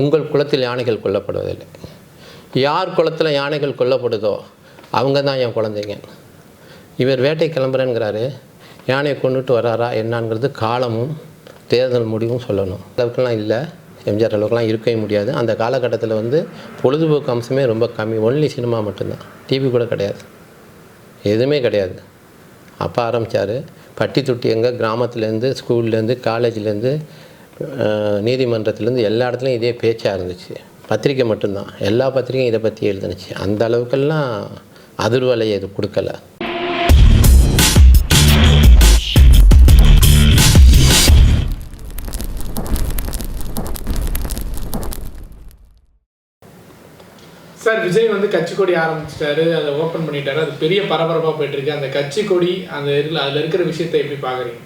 உங்கள் குளத்தில் யானைகள் கொல்லப்படுவதில்லை. யார் குளத்தில் யானைகள் கொல்லப்படுதோ அவங்க தான் என் குழந்தைங்க. இவர் வேட்டை கிளம்புறேங்கிறாரு யானையை கொண்டுட்டு வராரா என்னாங்கிறது காலமும் தேர்தல் முடிவும் சொல்லணும். அளவுக்குலாம் இல்லை. எம்ஜிஆர் அளவுக்குலாம் இருக்கவே முடியாது. அந்த காலகட்டத்தில் வந்து பொழுதுபோக்கு அம்சமே ரொம்ப கம்மி. ஒன்லி சினிமா மட்டும்தான். டிவி கூட கிடையாது. எதுவுமே கிடையாது. அப்பா ஆரம்பித்தார் பட்டி தொட்டி எங்கே? கிராமத்துலேருந்து ஸ்கூல்லேருந்து காலேஜ்லேருந்து நீதிமன்றத்திலேருந்து எல்லா இடத்துலையும் இதே பேச்சாக இருந்துச்சு. பத்திரிக்கை மட்டும்தான். எல்லா பத்திரிக்கையும் இதை பற்றி எழுதுனுச்சு. அந்த அளவுக்கெல்லாம் அதிர்வலை இது கொடுக்கல. சார் விஜய் வந்து கட்சி கொடி ஆரம்பிச்சிட்டாரு. அதை ஓப்பன் பண்ணிட்டாரு. அது பெரிய பரபரப்பாக போயிட்டு இருக்கு. அந்த கட்சி கொடி அந்த இதில் அதில் இருக்கிற விஷயத்தை எப்படி பார்க்குறீங்க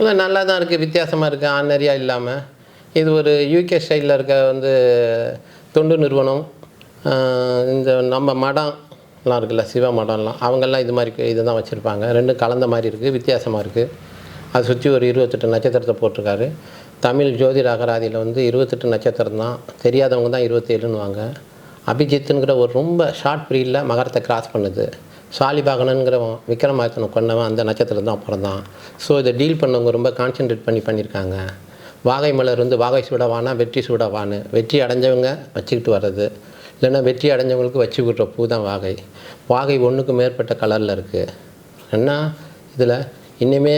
இல்லை நல்லா தான் இருக்குது வித்தியாசமாக இருக்குது ஆனரியா இல்லாமல் இது ஒரு யூகே ஸ்டைலில் இருக்க வந்து தொண்டு நிறுவனம். இந்த நம்ம மடம்லாம் இருக்குல்ல சிவ மடம்லாம். அவங்கெல்லாம் இது மாதிரி இது தான் வச்சுருப்பாங்க. ரெண்டும் கலந்த மாதிரி இருக்குது வித்தியாசமாக இருக்குது அதை சுற்றி ஒரு இருபத்தெட்டு நட்சத்திரத்தை போட்டிருக்காரு. தமிழ் ஜோதிட அகராதியில் வந்து இருபத்தெட்டு நட்சத்திரம் தான் தெரியாதவங்க தான் இருபத்தேழுன்னு வாங்க அபிஜித்துங்கிற ஒரு ரொம்ப ஷார்ட் பீரியடில் மகரத்தை கிராஸ் பண்ணுது. சாலிபாகனங்கிற விக்ரமாதித்தனை கொண்டவன் அந்த நட்சத்திரம் தான் பிறந்தான் ஸோ இதை டீல் பண்ணவங்க ரொம்ப கான்சென்ட்ரேட் பண்ணி பண்ணியிருக்காங்க. வாகை மலர் வந்து வாகை சூடவானா வெற்றி சூடவான்னு. வெற்றி அடைஞ்சவங்க வச்சுக்கிட்டு வர்றது. இல்லைன்னா வெற்றி அடைஞ்சவங்களுக்கு வச்சு விட்ற பூ தான் வாகை. வாகை ஒன்றுக்கு மேற்பட்ட கலரில் இருக்குது என்ன இதில் இன்னுமே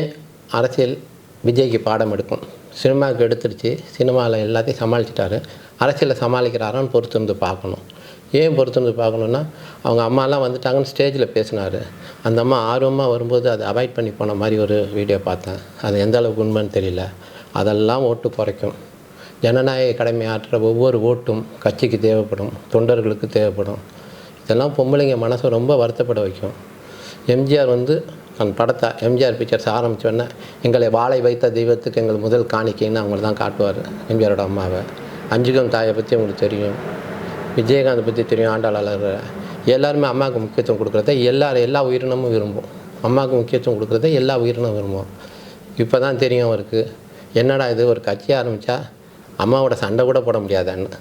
அரசியல் விஜய்க்கு பாடம் எடுக்கும். சினிமாவுக்கு எடுத்துருச்சு. சினிமாவில் எல்லாத்தையும் சமாளிச்சிட்டாரு. அரசியலை சமாளிக்கிறாரான்னு பொறுத்து இருந்து பார்க்கணும். ஏன் பொறுத்து பார்க்கணுன்னா அவங்க அம்மாலாம் வந்துட்டாங்கன்னு ஸ்டேஜில் பேசினார். அந்த அம்மா ஆர்வமாக வரும்போது அதை அவாய்ட் பண்ணி போன மாதிரி ஒரு வீடியோ பார்த்தேன். அது எந்த அளவுக்கு உண்மைன்னு தெரியல. அதெல்லாம் ஓட்டு குறைக்கும். ஜனநாயக கடமை ஆற்றுற ஒவ்வொரு ஓட்டும் கட்சிக்கு தேவைப்படும் தொண்டர்களுக்கு தேவைப்படும். இதெல்லாம் பொம்பளைங்க மனசை ரொம்ப வருத்தப்பட வைக்கும். எம்ஜிஆர் வந்து நான் படத்தை எம்ஜிஆர் பிக்சர்ஸ் ஆரம்பித்தோடனே எங்களை வாழை வைத்த தெய்வத்துக்கு எங்கள் முதல் காணிக்கைன்னு அவங்கள தான் காட்டுவார் எம்ஜிஆரோட அம்மாவை. அஞ்சுகம் தாயை பற்றி உங்களுக்கு தெரியும். விஜயகாந்த் பற்றி தெரியும் ஆண்டாளர் எல்லாருமே அம்மாவுக்கு முக்கியத்துவம் கொடுக்குறத எல்லாரும் எல்லா உயிரினமும் விரும்பும். அம்மாவுக்கு முக்கியத்துவம் கொடுக்குறத எல்லா உயிரினமும் விரும்பும். இப்போ தான் தெரியும் அவருக்கு. என்னடா இது ஒரு கட்சி ஆரம்பித்தா அம்மாவோட சண்டை கூட போட முடியாதான்னு.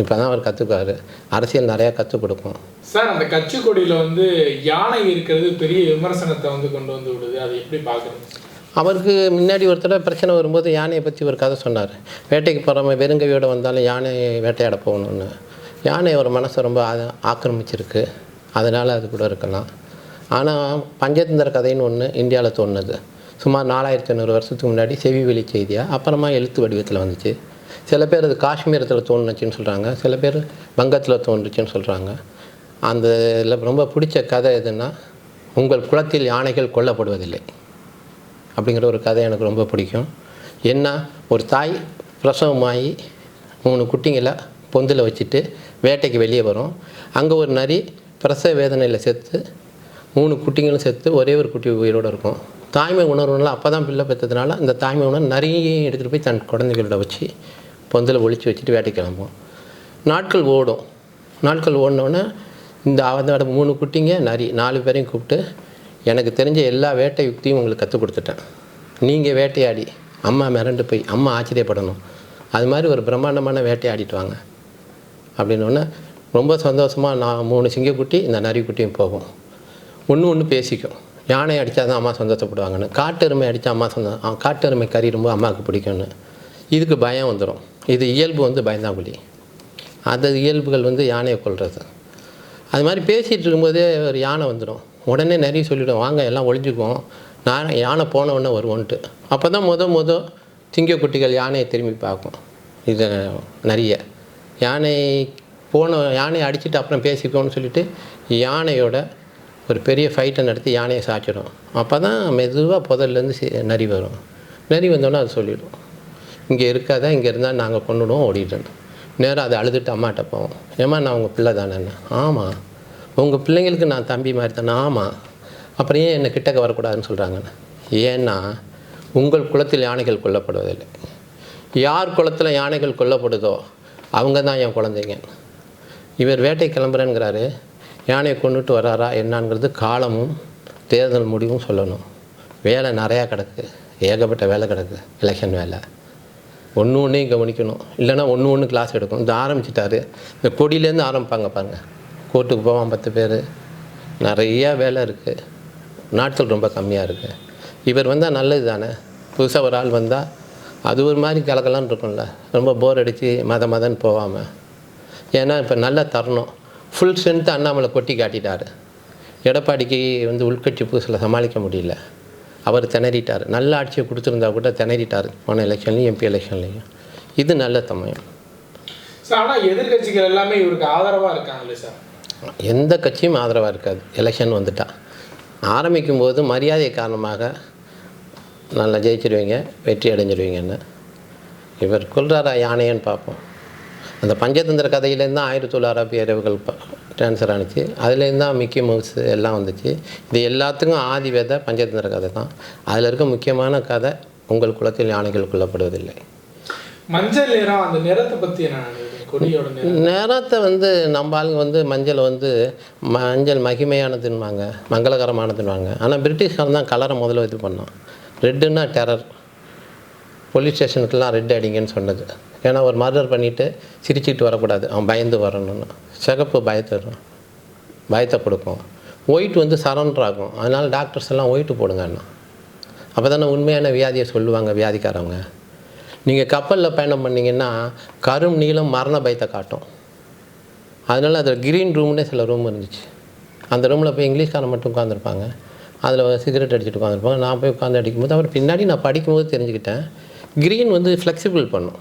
இப்போ தான் அவர் கற்றுக்குவார் அரசியல் நிறையா கற்றுக் கொடுக்கும். சார் அந்த கட்சி கொடியில் வந்து யானை இருக்கிறது பெரிய விமர்சனத்தை வந்து கொண்டு வந்து விடுது. அதை எப்படி பார்க்குறீங்க அவருக்கு முன்னாடி ஒரு தடவை பிரச்சனை வரும்போது யானையை பற்றி ஒரு கதை சொன்னார். வேட்டைக்கு போகிறவங்க வெறுங்கையோடு வந்தாலும் யானை வேட்டையாட போகணுன்னு யானை ஒரு மனசை ரொம்ப ஆக்கிரமிச்சிருக்கு. அதனால் அது கூட இருக்கலாம். ஆனால் பஞ்சதந்திர கதைன்னு ஒன்று இந்தியாவில் தோணுது. சுமார் நாலாயிரத்தி ஐநூறு வருஷத்துக்கு முன்னாடி செவி வெளி செய்தியாக அப்புறமா எழுத்து வடிவத்தில் வந்துச்சு. சில பேர் அது காஷ்மீரத்தில் தோணுச்சுன்னு சொல்கிறாங்க சில பேர் வங்கத்தில் தோன்றுச்சுன்னு சொல்கிறாங்க அந்த இதில் ரொம்ப பிடிச்ச கதை எதுன்னா உங்கள் குலத்தில் யானைகள் கொல்லப்படுவதில்லை. அப்படிங்கிற ஒரு கதை எனக்கு ரொம்ப பிடிக்கும். என்ன ஒரு தாய் பிரசவமாகி மூணு குட்டிங்களை பொந்தில் வச்சுட்டு வேட்டைக்கு வெளியே வரும். அங்கே ஒரு நரி பிரசவ வேதனையில் செத்து மூணு குட்டிங்களும் செத்து ஒரே ஒரு குட்டி உயிரோடு இருக்கும். தாய்மை உணர்வுனால அப்போ தான் பிள்ளை பெற்றதுனால அந்த தாய்மை உணர்வு நரியையும் எடுத்துகிட்டு போய் தன் குழந்தைகளோட வச்சு பொந்தில் ஒழிச்சு வச்சுட்டு வேட்டைக்கு கிளம்பும். நாட்கள் ஓடும். நாட்கள் ஓடினோடனே இந்த அதோட மூணு குட்டிங்க நரி நாலு பேரையும் கூப்பிட்டு எனக்கு தெரிஞ்ச எல்லா வேட்டை யுக்தியும் உங்களுக்கு கற்றுக் கொடுத்துட்டேன். நீங்கள் வேட்டையாடி அம்மா மிரண்டு போய் அம்மா ஆச்சரியப்படணும். அது மாதிரி ஒரு பிரம்மாண்டமான வேட்டையாடிட்டு வாங்க. அப்படின்னோடனே ரொம்ப சந்தோஷமாக நான் மூணு சிங்கக்குட்டி இந்த நரிக்குட்டியும் போகும். ஒன்று ஒன்று பேசிக்கும். யானை அடித்தா தான் அம்மா சந்தோஷப்படுவாங்கன்னு. காட்டெருமை அடித்தா அம்மா சந்தோ காட்டெருமை கறி ரொம்ப அம்மாவுக்கு பிடிக்கும்னு. இதுக்கு பயம் வந்துடும் இது இயல்பு வந்து பயந்தாங்குழி. அந்த இயல்புகள் வந்து யானையை கொள்வது அது மாதிரி பேசிகிட்டு இருக்கும்போதே ஒரு யானை வந்துடும் உடனே நிறைய சொல்லிவிடும் வாங்க எல்லாம் ஒழிஞ்சுக்குவோம் நான் யானை போன உடனே வருவோன்ட்டு. அப்போ தான் முத முத சிங்கக்குட்டிகள் யானையை திரும்பி பார்க்கும். இது நிறைய யானை போன யானையை அடிச்சுட்டு அப்புறம் பேசிக்கோன்னு சொல்லிட்டு யானையோட ஒரு பெரிய ஃபைட்டை நடத்தி யானையை சாய்ச்சிடும் அப்போ தான் மெதுவாக புதல்லேருந்து நரி வரும். நரி வந்தோன்னே அது சொல்லிவிடும் இங்கே இருக்காத இங்கே இருந்தால் நாங்கள் கொண்டுடுவோம் ஓடிட்டு நேராக அதை அழுதுட்டு அம்மாட்ட போவோம். ஏம்மா நான் உங்கள் பிள்ளை தானே? ஆமாம் உங்கள் பிள்ளைங்களுக்கு நான் தம்பி மாதிரி தானே? ஆமாம் அப்புறம் ஏன் என்னை கிட்டக்க வரக்கூடாதுன்னு சொல்கிறாங்கண்ணே ஏன்னா உங்கள் குளத்தில் யானைகள் கொல்லப்படுவதில்லை. யார் குளத்தில் யானைகள் கொல்லப்படுதோ அவங்க தான் என் குழந்தைங்க. இவர் வேட்டை கிளம்புறேங்கிறாரு யானையை கொண்டுட்டு வராரா என்னாங்கிறது காலமும் தேர்தல் முடிவும் சொல்லணும். வேலை நிறையா கிடக்கு. ஏகப்பட்ட வேலை கிடக்கு. எலெக்ஷன் வேலை. ஒன்று ஒன்றையும் கவனிக்கணும். இல்லைன்னா ஒன்று ஒன்று கிளாஸ் எடுக்கணும் இது ஆரம்பிச்சிட்டாரு. இந்த கொடியிலேருந்து ஆரம்பிப்பாங்க பாருங்கள் கோர்ட்டுக்கு போவான் பத்து பேர். நிறையா வேலை இருக்குது நாட்கள் ரொம்ப கம்மியாக இருக்குது இவர் வந்தால் நல்லது தானே புதுசாக ஒரு ஆள் வந்தால் அது ஒரு மாதிரி கலக்கலான்னு இருக்கும்ல. ரொம்ப போர் அடித்து மத மதன்னு போகாமல் ஏன்னா இப்போ நல்லா தரணும். ஃபுல் ஸ்ட்ரென்த்து அண்ணாமலை கொட்டி காட்டிட்டாரு. எடப்பாடிக்கு வந்து உள்கட்சி புதுசில் சமாளிக்க முடியல. அவர் திணறிட்டார். நல்ல ஆட்சியை கொடுத்துருந்தா கூட திணறிட்டார். போன எலெக்ஷன்லையும் எம்பி எலெக்ஷன்லையும். இது நல்ல சமயம் ஆனால் எதிர்க்கட்சிகள் எல்லாமே இவருக்கு ஆதரவாக இருக்காங்களே சார்? எந்த கட்சியும் ஆதரவாக இருக்காது. எலெக்ஷன் வந்துட்டா. ஆரம்பிக்கும் போது மரியாதை காரணமாக நல்லா ஜெயிச்சிடுவீங்க வெற்றி அடைஞ்சிடுவீங்கன்னு. இவர் கொல்றாரா யானைன்னு பார்ப்போம். அந்த பஞ்சதந்திர கதையிலேருந்து தான் ஆயிரத்தி தொள்ளாயிரம் பேரவுகள் ட்ரான்ஸ்ஃபர் ஆணுச்சு அதுலேருந்து தான் மிக்கி மவுஸ் எல்லாம் வந்துச்சு. இது எல்லாத்துக்கும் ஆதி விதை பஞ்சதந்திர கதை தான். அதில் இருக்க முக்கியமான கதை உங்கள் குலத்தில் யானைகள் கொல்லப்படுவதில்லை. மஞ்சள் நிறம் அந்த நிறத்தை பற்றி நேரத்தை வந்து நம்ம ஆளுங்க வந்து மஞ்சள் வந்து மஞ்சள் மகிமையானதுன்னுவாங்க மங்களகரமானதுன்னுவாங்க. ஆனால் பிரிட்டிஷ்காரன் தான் கலரை முதல்ல இது பண்ணான். ரெட்டுன்னா டெரர் போலீஸ் ஸ்டேஷனுக்கெல்லாம் ரெட் அடிங்கன்னு சொன்னது. ஏன்னா ஒரு மர்டர் பண்ணிவிட்டு சிரிச்சுக்கிட்டு வரக்கூடாது. அவன் பயந்து வரணும்னு. சிகப்பு பயத்தைரும் பயத்தை கொடுக்கும். ஒயிட் வந்து சரண்டர் ஆகும். அதனால் டாக்டர்ஸ் எல்லாம் ஒயிட்டு போடுங்கண்ணா அப்போ தானே உண்மையான வியாதியை சொல்லுவாங்க வியாதிக்காரவங்க. நீங்கள் கப்பலில் பயணம் பண்ணிங்கன்னா கரும் நீளம் மரண பயத்தை காட்டும். அதனால் அதில் க்ரீன் ரூம்னே சில ரூம் இருந்துச்சு. அந்த ரூமில் போய் இங்கிலீஷ்காரன் மட்டும் உட்காந்துருப்பாங்க அதில் சிகரெட் அடிச்சுட்டு உட்காந்துருப்பாங்க. நான் போய் உட்காந்து அடிக்கும்போது அவர் பின்னாடி நான் படிக்கும்போது தெரிஞ்சுக்கிட்டேன். க்ரீன் வந்து ஃப்ளெக்சிபிள் பண்ணும்.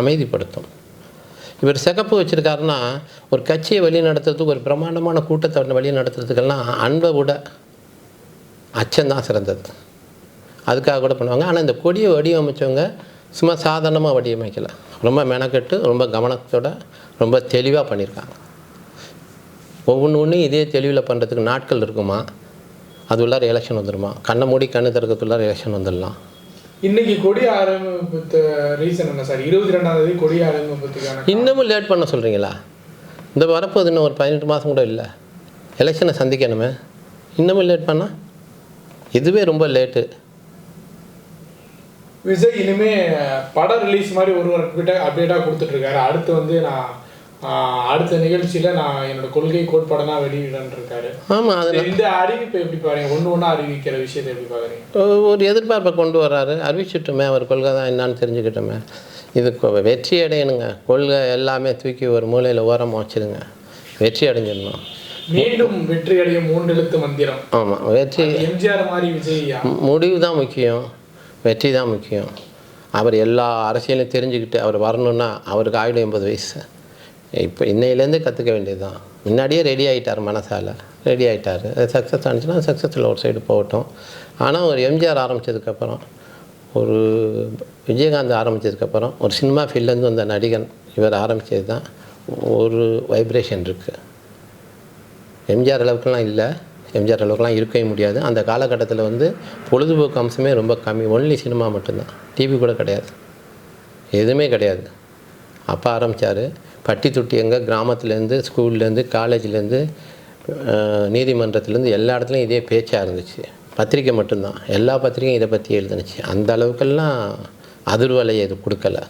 அமைதிப்படுத்தும். இவர் சிகப்பு வச்சுருக்காருன்னா ஒரு கட்சியை வழி நடத்துறதுக்கு ஒரு பிரமாண்டமான கூட்டத்தை வழி நடத்துறதுக்கெல்லாம் அன்பை விட அச்சம்தான் சிறந்தது. அதுக்காக கூட பண்ணுவாங்க. ஆனால் இந்த கொடியை வடிவமைச்சவங்க சும்மா சாதாரணமாக வடிவமைக்கல. ரொம்ப மெனக்கெட்டு ரொம்ப கவனத்தோட ரொம்ப தெளிவாக பண்ணியிருக்காங்க ஒவ்வொன்று ஒன்றும் இதே தெளிவில் பண்ணுறதுக்கு நாட்கள் இருக்குமா? அது உள்ளார எலெக்ஷன் வந்துடுமா கண்ணை மூடி கண்ணு திறக்கிறதுக்குள்ளார எலெக்ஷன் வந்துடலாம். இன்னைக்கு கொடி ஆரம்பித்த ரீசன் என்ன சார் இருபத்தி ரெண்டாம் தேதி கொடி ஆரம்பிப்பதுக்கான இன்னமும் லேட் பண்ண சொல்கிறீங்களா இந்த வரப்போது இன்னும் ஒரு பதினெட்டு மாதம் கூட இல்லை. எலெக்ஷனை சந்திக்கணுமே. இன்னமும் லேட் பண்ணால் இதுவே ரொம்ப லேட்டு விஜய் இனிமே படம் ரிலீஸ் மாதிரி ஒரு ஒரு அப்டேட்டாக கொடுத்துட்டு இருக்காரு. அடுத்து வந்து நான் அடுத்த நிகழ்ச்சியில நான் என்னோட கொள்கை கோட்பாடனா வெளியிடன்னு இருக்காரு ஆமாம் அது இந்த அறிவிப்பை எப்படி பாருங்க? ஒன்று ஒன்றா அறிவிக்கிற விஷயத்தை எப்படி பாக்குறீங்க? ஒரு எதிர்பார்ப்பை கொண்டு வர்றாரு. அறிவிச்சிட்டோமே அவர் கொள்கை தான் என்னன்னு தெரிஞ்சுக்கிட்டோமே. இது வெற்றி அடையணுங்க. கொள்கை எல்லாமே தூக்கி ஒரு மூலையில் ஓரமாக வச்சிருங்க. வெற்றி அடைஞ்சிடணும். மீண்டும் வெற்றி அடையும் மூன்றெழுத்து மந்திரம். ஆமாம் வெற்றி எம்ஜிஆர் மாதிரி விஜய் முடிவு தான் முக்கியம். வெற்றி தான் முக்கியம். அவர் எல்லா அரசியலையும் தெரிஞ்சுக்கிட்டு அவர் வரணும்னா அவருக்கு ஆயிடும் எண்பது வயசு. இப்போ இன்னையிலேருந்து கற்றுக்க வேண்டியது தான் முன்னாடியே ரெடி ஆகிட்டார் மனசால். ரெடி ஆகிட்டார் சக்ஸஸ் ஆனிச்சுன்னா சக்ஸஸில் ஒரு சைடு போகட்டும். ஆனால் ஒரு எம்ஜிஆர் ஆரம்பித்ததுக்கப்புறம் ஒரு விஜயகாந்த் ஆரம்பித்ததுக்கப்புறம் ஒரு சினிமா ஃபீல்ட்லேருந்து வந்த நடிகன் இவர் ஆரம்பித்தது தான் ஒரு வைப்ரேஷன் இருக்குது எம்ஜிஆர் அளவுக்குலாம் இல்லை. எம்ஜிஆர் அளவுக்குலாம் இருக்கவே முடியாது. அந்த காலகட்டத்தில் வந்து பொழுதுபோக்கு அம்சமே ரொம்ப கம்மி. ஒன்லி சினிமா மட்டும்தான். டிவி கூட கிடையாது. எதுவுமே கிடையாது. அப்போ ஆரம்பித்தார் பட்டி தொட்டி எங்கே? கிராமத்துலேருந்து ஸ்கூல்லேருந்து காலேஜ்லேருந்து நீதிமன்றத்துலேருந்து எல்லா இடத்துலையும் இதே பேச்சாக இருந்துச்சு. பத்திரிக்கை மட்டும்தான். எல்லா பத்திரிக்கையும் இதை பற்றி எழுதுனுச்சு. அந்த அளவுக்கெல்லாம் அதிர்வலையை இது கொடுக்கல.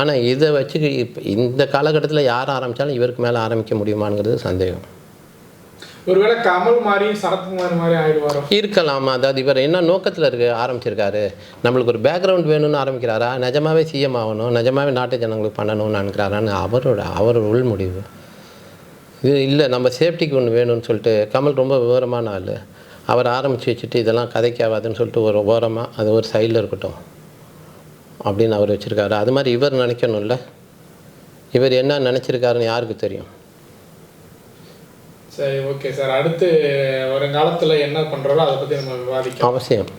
ஆனால் இதை வச்சு இப்போ இந்த காலகட்டத்தில் யார் ஆரம்பித்தாலும் இவருக்கு மேலே ஆரம்பிக்க முடியுமாங்கிறது சந்தேகம். ஒருவேளை கமல் மாதிரி சரத்குமார் மாதிரி ஆயிடுவாரோ? இருக்கலாம். அதாவது இவர் என்ன நோக்கத்தில் இருக்க ஆரம்பிச்சிருக்காரு. நம்மளுக்கு ஒரு பேக்ரவுண்ட் வேணும்னு ஆரம்பிக்கிறாரா? நிஜமாவே சிஎம் ஆகணும். நிஜமாவே நாட்டு ஜனங்களுக்கு பண்ணணும்னு நினைக்கிறாரான்னு அவரோட அவரோட உள் முடிவு. இது இல்லை நம்ம சேஃப்டிக்கு ஒன்று வேணும்னு சொல்லிட்டு கமல் ரொம்ப விவரமான ஆள். அவர் ஆரம்பித்து வச்சுட்டு இதெல்லாம் கதைக்காவாதுன்னு சொல்லிட்டு ஒரு ஓரமாக அது ஒரு சைடில் இருக்கட்டும். அப்படின்னு அவர் வச்சுருக்காரு. அது மாதிரி இவர் நினைக்கணும்ல. இவர் என்ன நினச்சிருக்காருன்னு யாருக்கு தெரியும்? சரி ஓகே சார் அடுத்து வருங்காலத்தில் என்ன பண்றாரோ அதை பற்றி நம்ம விவாதிக்கலாம். அவசியம்.